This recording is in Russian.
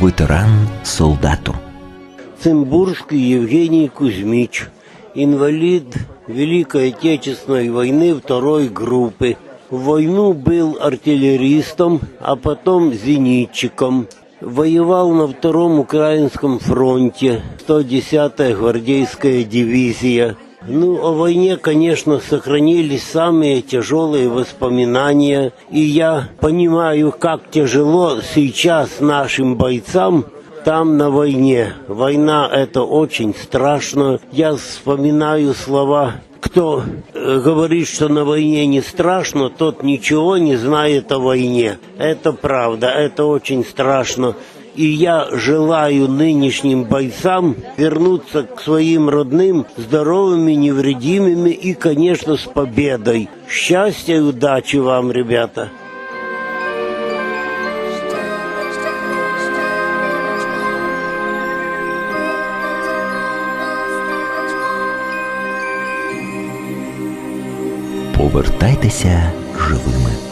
ветеран солдату. Цимбурский Евгений Кузьмич, инвалид Великой Отечественной войны второй группы. В войну был артиллеристом, а потом зенитчиком. Воевал на Втором Украинском фронте, 110-я гвардейская дивизия. Ну, о войне, конечно, сохранились самые тяжелые воспоминания. И я понимаю, как тяжело сейчас нашим бойцам там на войне. Война это очень страшно. Я вспоминаю слова кто э, говорит, что на войне не страшно, тот ничего не знает о войне. Это правда, это очень страшно. И я желаю нынешним бойцам вернуться к своим родным здоровыми, невредимыми и, конечно, с победой. Счастья и удачи вам, ребята! Повертайтеся живими.